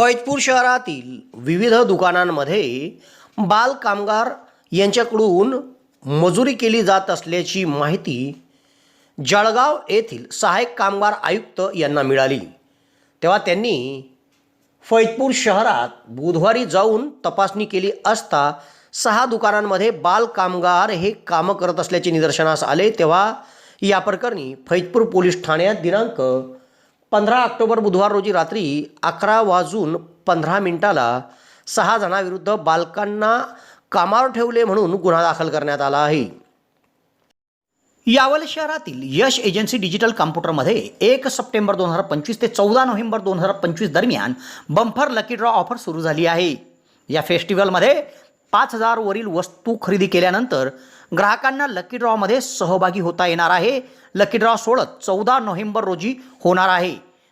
फैजपूर शहरातील विविध दुकानांमध्ये बालकामगार यांच्याकडून मजुरी केली जात असल्याची माहिती जळगाव येथील सहाय्यक कामगार आयुक्त यांना मिळाली. तेव्हा त्यांनी फैजपूर शहरात बुधवारी जाऊन तपासणी केली असता सहा दुकानांमध्ये बालकामगार हे कामं करत असल्याचे निदर्शनास आले. तेव्हा या प्रकरणी फैजपूर पोलीस ठाण्यात दिनांक पंधरा ऑक्टोबर बुधवार रोजी रात्री अकरा वाजून पंधरा मिनिटाला सहा जणांविरुद्ध बालकांना कामावर ठेवले म्हणून गुन्हा दाखल करण्यात आला आहे. यावल शहरातील यश एजन्सी डिजिटल कॉम्प्युटरमध्ये एक सप्टेंबर दोन हजार पंचवीस ते चौदा नोव्हेंबर दोन हजार पंचवीस दरम्यान बंफर लकी ड्रॉ ऑफर सुरू झाली आहे. या फेस्टिवलमध्ये पाच हजारवरील वस्तू खरेदी केल्यानंतर ग्राहकांना लकी ड्रॉमध्ये सहभागी होता येणार आहे. लकी ड्रॉ सोडत चौदा नोव्हेंबर रोजी होणार आहे.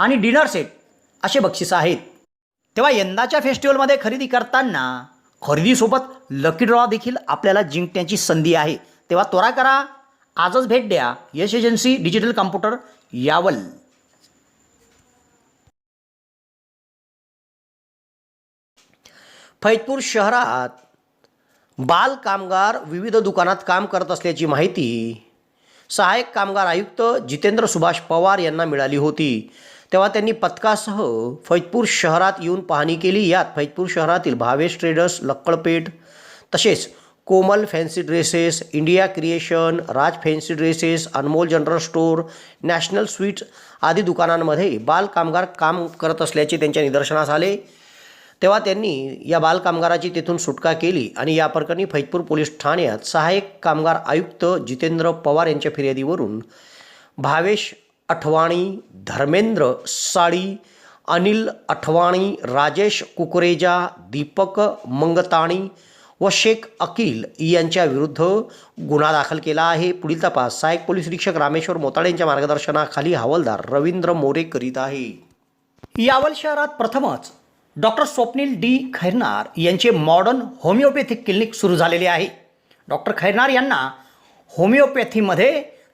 आणि डिनर सेट असे बक्षीस आहेत. तेव्हा यंदाच्या फेस्टिवलमध्ये खरेदी करताना खरेदीसोबत लकी ड्रॉ देखील आपल्याला जिंकण्याची संधी आहे. तेव्हा त्वरा करा. आजच भेट द्या. Yash agency digital computer Yawal. Faizpur शहरात बाल कामगार विविध दुकानात काम करत असल्याची माहिती सहाय्यक कामगार आयुक्त जितेंद्र सुभाष पवार यांना मिळाली होती. तेव्हा त्यांनी पथकासह फैजपूर शहरात येऊन पाहणी केली. यात फैजपूर शहरातील भावेश ट्रेडर्स लक्कडपेठ तसेच Komal fancy dresses India creation Raj fancy dresses Anmol general store national sweets आदी दुकानांमध्ये बालकामगार काम करत असल्याचे त्यांच्या निदर्शनास आले. तेव्हा त्यांनी या बालकामगाराची तेथून सुटका केली आणि या प्रकरणी फैजपूर पोलीस ठाण्यात सहाय्यक कामगार आयुक्त जितेंद्र पवार यांच्या फिर्यादीवरून भावेश अठवाणी धर्मेंद्र साळी अनिल अठवाणी राजेश कुकरेजा दीपक मंगताणी व शेख अकिल यांच्या विरुद्ध गुन्हा दाखल केला आहे. पुढील तपास. सहाय्यक पोलीस निरीक्षक रामेश्वर मोताळे यांच्या मार्गदर्शनाखाली हवालदार रवींद्र मोरे करीत आहे. यावल शहरात प्रथमच डॉक्टर स्वप्नील डी. खैरनार यांचे मॉडर्न होमिओपॅथिक क्लिनिक सुरू झालेले आहे. डॉक्टर खैरनार यांना होमिओपॅथीमध्ये